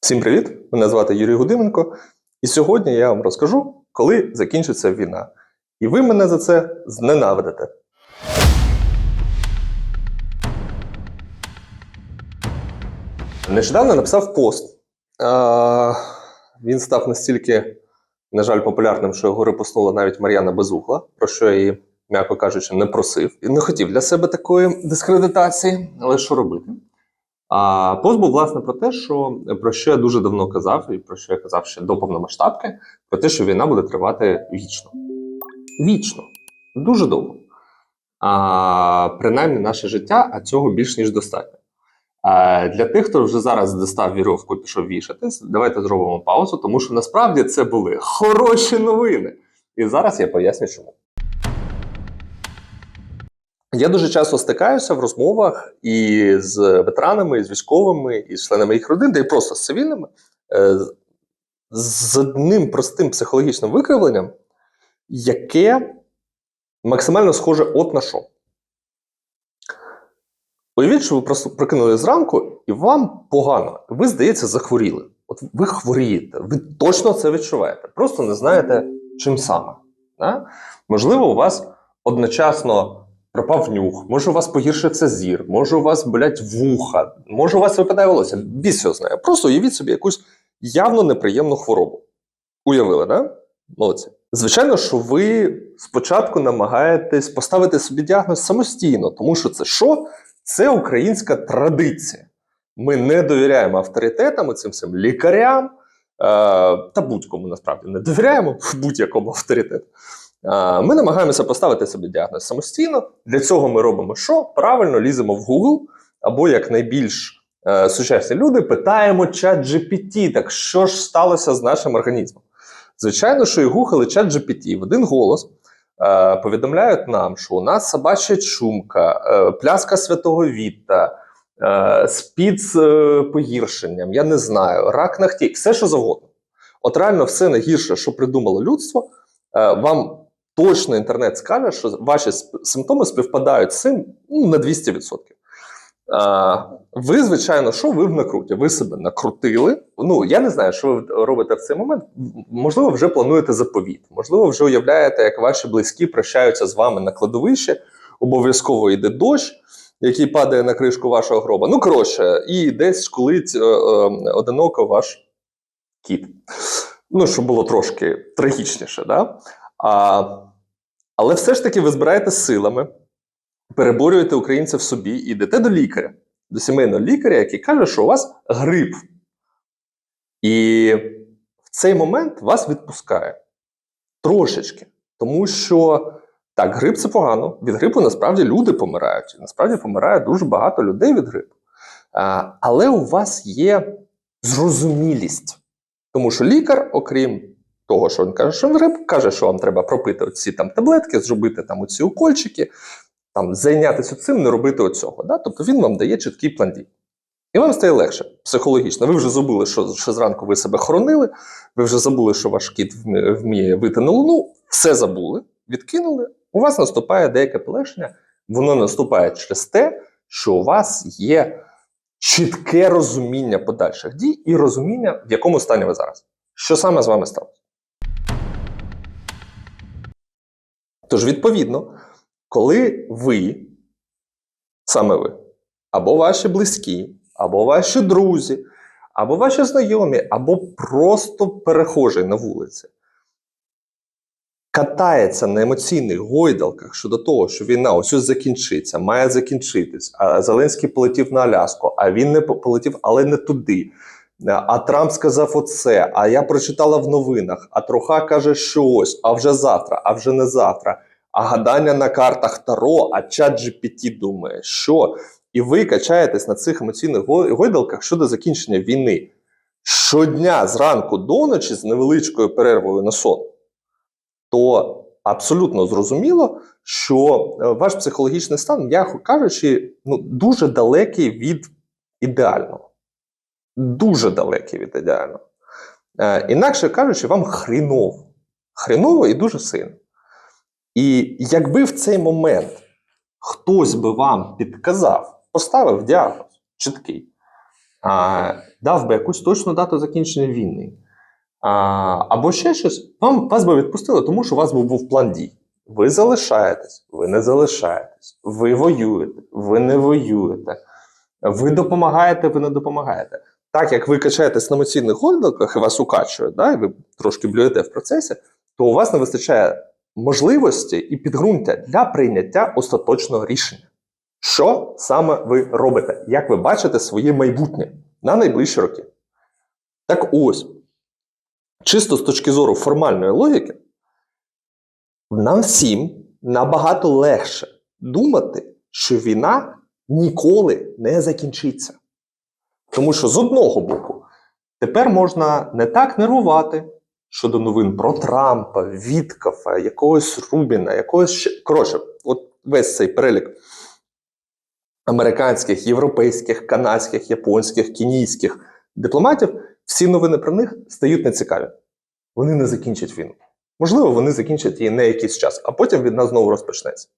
Всім привіт! Мене звати Юрій Гудименко, і сьогодні я вам розкажу, коли закінчиться війна. І ви мене за це зненавидите. Нещодавно написав пост. А, він став настільки, на жаль, популярним, що його репостнула навіть Мар'яна Безугла, про що я її, м'яко кажучи, не просив. І не хотів для себе такої дискредитації, але що робити? А пост був власне про те, що про що я дуже давно казав, і про що я казав ще до повномасштабки, про те, що війна буде тривати вічно. Вічно, дуже довго. А, принаймні наше життя, а цього більш ніж достатньо. А, для тих, хто вже зараз достав віровку і пішов вішатись, давайте зробимо паузу, тому що насправді це були хороші новини. І зараз я поясню, чому. Я дуже часто стикаюся в розмовах і з ветеранами, і з військовими, і з членами їх родин, та й просто з цивільними, е, з- одним простим психологічним викривленням, яке максимально схоже от на що. Уявіть, що ви просто прокинули зранку, і вам погано. Ви, здається, захворіли. От ви хворієте, ви точно це відчуваєте. Просто не знаєте, чим саме. Да? Можливо, у вас одночасно пропав нюх, може у вас погіршиться зір, може у вас болять вуха, може у вас випадає волосся. Біс його знає. Просто уявіть собі якусь явно неприємну хворобу. Уявили, да? Молодці. Звичайно, що ви спочатку намагаєтесь поставити собі діагноз самостійно, тому що це що? Це українська традиція. Ми не довіряємо авторитетам, цим всім лікарям е, та будь-кому насправді не довіряємо будь-якому авторитету. Ми намагаємося поставити собі діагноз самостійно. Для цього ми робимо що? Правильно ліземо в Google, або як найбільш е, сучасні люди питаємо чат GPT, так що ж сталося з нашим організмом? Звичайно, що і Google, і чат GPT в один голос е, повідомляють нам, що у нас собача чумка, е, пляска святого Віта, спід з погіршенням, я не знаю, рак ногтей, все що завгодно. От реально все найгірше, що придумало людство, вам точно інтернет скаже, що ваші симптоми співпадають з цим ну, на 200%. А, ви, звичайно, що ви в накруті? Ви себе накрутили. Ну я не знаю, що ви робите в цей момент. Можливо, вже плануєте заповіт. Можливо, вже уявляєте, як ваші близькі прощаються з вами на кладовище. Обов'язково йде дощ, який падає на кришку вашого гроба. Ну, коротше, і десь шкулить е, е, одиноко ваш кіт. Ну, щоб було трошки трагічніше, да? А, але все ж таки ви збираєте силами, переборюєте українця в собі і йдете до лікаря, до сімейного лікаря, який каже, що у вас грип. І в цей момент вас відпускає трошечки. Тому що так, грип це погано. Від грипу насправді люди помирають. Насправді помирає дуже багато людей від грипу. А, але у вас є зрозумілість. Тому що лікар, окрім того, що він каже, що грип, каже, що вам треба пропити оці там таблетки, зробити там оці укольчики, там зайнятися цим, не робити оцього. Да? Тобто він вам дає чіткий план дій. І вам стає легше психологічно. Ви вже забули, що, що зранку ви себе хоронили, ви вже забули, що ваш кіт вміє, вийти на луну, все забули, відкинули. У вас наступає деяке полегшення. Воно наступає через те, що у вас є чітке розуміння подальших дій і розуміння, в якому стані ви зараз. Що саме з вами сталося? Тож, відповідно, коли ви, саме ви, або ваші близькі, або ваші друзі, або ваші знайомі, або просто перехожий на вулиці, катається на емоційних гойдалках щодо того, що війна ось ось закінчиться, має закінчитись. А Зеленський полетів на Аляску, а він не полетів, але не туди. А Трамп сказав оце, а я прочитала в новинах, а Троха каже, що ось, а вже завтра, а вже не завтра. А гадання на картах Таро, а чат GPT думає, що. І ви качаєтесь на цих емоційних го- гойдалках щодо закінчення війни щодня зранку до ночі з невеличкою перервою на сон, то абсолютно зрозуміло, що е, ваш психологічний стан, м'яко кажучи, ну, дуже далекий від ідеального. Дуже далекий від ідеального. Е, інакше кажучи, вам хріново. Хріново і дуже сильно. І якби в цей момент хтось би вам підказав, поставив діагноз чіткий, а, дав би якусь точну дату закінчення війни, а, або ще щось, вам вас би відпустили, тому що у вас би був план дій. Ви залишаєтесь, ви не залишаєтесь, ви воюєте, ви не воюєте, ви допомагаєте, ви не допомагаєте. Так як ви качаєтесь на емоційних гойдалках і вас укачують, да, і ви трошки блюєте в процесі, то у вас не вистачає можливості і підґрунтя для прийняття остаточного рішення. Що саме ви робите? Як ви бачите своє майбутнє на найближчі роки? Так ось, чисто з точки зору формальної логіки, нам всім набагато легше думати, що війна ніколи не закінчиться. Тому що з одного боку, тепер можна не так нервувати щодо новин про Трампа, Віткафа, якогось Рубіна, якогось ще. Коротше, от весь цей перелік американських, європейських, канадських, японських, кенійських дипломатів, всі новини про них стають нецікаві. Вони не закінчать війну. Можливо, вони закінчать її не якийсь час, а потім війна знову розпочнеться.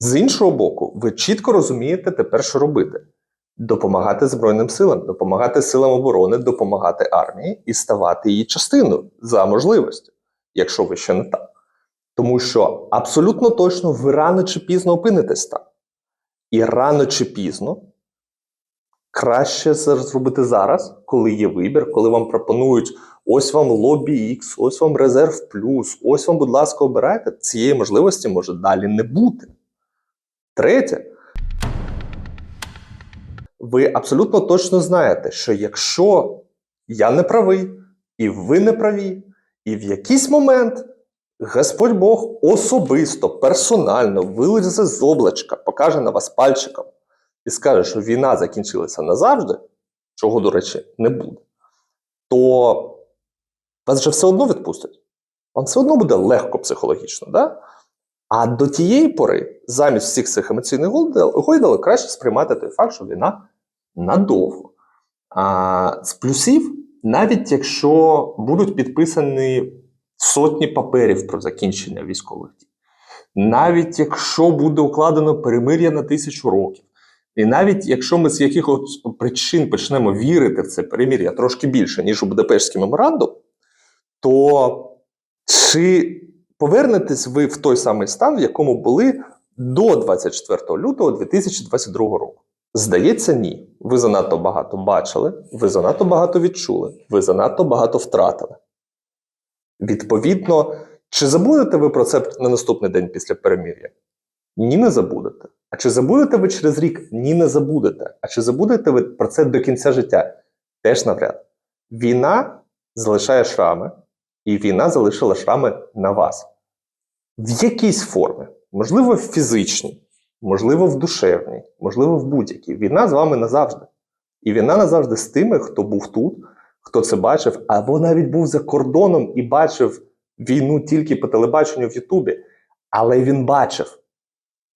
З іншого боку, ви чітко розумієте тепер, що робити: допомагати Збройним силам, допомагати силам оборони, допомагати армії і ставати її частиною за можливості, якщо ви ще не так. Тому що абсолютно точно ви рано чи пізно опинитесь там. І рано чи пізно краще це зробити зараз, коли є вибір, коли вам пропонують ось вам лобі X, ось вам резерв плюс, ось вам, будь ласка, обирайте. Цієї можливості може далі не бути. Третє, ви абсолютно точно знаєте, що якщо я не правий, і ви не праві, і в якийсь момент Господь Бог особисто, персонально вилізе з облачка, покаже на вас пальчиком і скаже, що війна закінчилася назавжди, чого, до речі, не буде, то вас же все одно відпустять. Вам все одно буде легко психологічно. Да? А до тієї пори, замість всіх цих емоційних гойдалок, краще сприймати той факт, що війна надовго. А з плюсів, навіть якщо будуть підписані сотні паперів про закінчення військових дій, навіть якщо буде укладено перемир'я на тисячу років, і навіть якщо ми з якихось причин почнемо вірити в це перемир'я трошки більше, ніж у Будапештський меморандум, то чи повернетесь ви в той самий стан, в якому були до 24 лютого 2022 року? Здається, ні. Ви занадто багато бачили, ви занадто багато відчули, ви занадто багато втратили. Відповідно, чи забудете ви про це на наступний день після перемір'я? Ні, не забудете. А чи забудете ви через рік? Ні, не забудете. А чи забудете ви про це до кінця життя? Теж навряд. Війна залишає шрами, і війна залишила шрами на вас. В якійсь формі, можливо, в фізичній, можливо, в душевній, можливо, в будь-якій. Війна з вами назавжди. І війна назавжди з тими, хто був тут, хто це бачив, або навіть був за кордоном і бачив війну тільки по телебаченню в Ютубі. Але він бачив.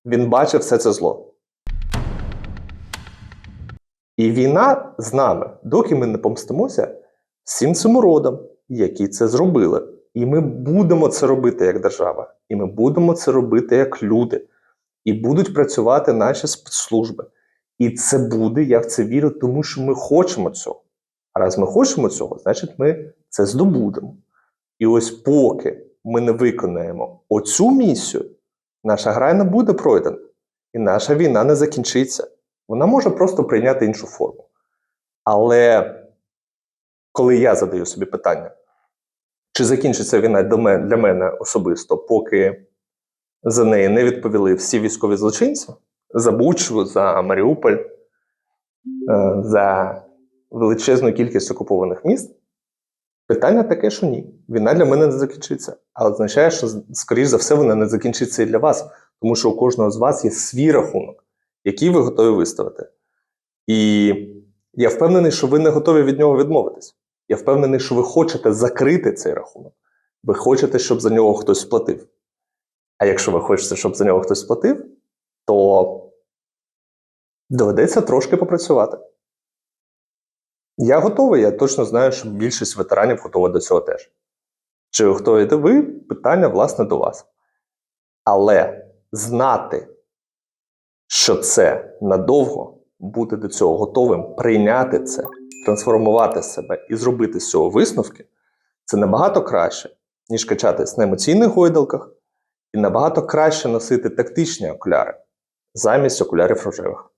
Він бачив все це зло. І війна з нами, доки ми не помстимося всім цим уродам, які це зробили. І ми будемо це робити як держава, і ми будемо це робити як люди. І будуть працювати наші спецслужби. І це буде, я в це вірю, тому що ми хочемо цього. А раз ми хочемо цього, значить ми це здобудемо. І ось поки ми не виконаємо оцю місію, наша гра не буде пройдена. І наша війна не закінчиться. Вона може просто прийняти іншу форму. Але коли я задаю собі питання, чи закінчиться війна для мене особисто, поки за неї не відповіли всі військові злочинці за Бучу, за Маріуполь, е, за величезну кількість окупованих міст? Питання таке, що ні. Війна для мене не закінчиться. А означає, що, скоріш за все, вона не закінчиться і для вас, тому що у кожного з вас є свій рахунок, який ви готові виставити. І я впевнений, що ви не готові від нього відмовитись. Я впевнений, що ви хочете закрити цей рахунок. Ви хочете, щоб за нього хтось сплатив. А якщо ви хочете, щоб за нього хтось сплатив, то доведеться трошки попрацювати. Я готовий, я точно знаю, що більшість ветеранів готова до цього теж. Чи готові ви? Питання, власне, до вас. Але знати, що це надовго, бути до цього готовим, прийняти це, трансформувати себе і зробити з цього висновки, це набагато краще, ніж качатись на емоційних гойдалках, і набагато краще носити тактичні окуляри замість окулярів рожевих.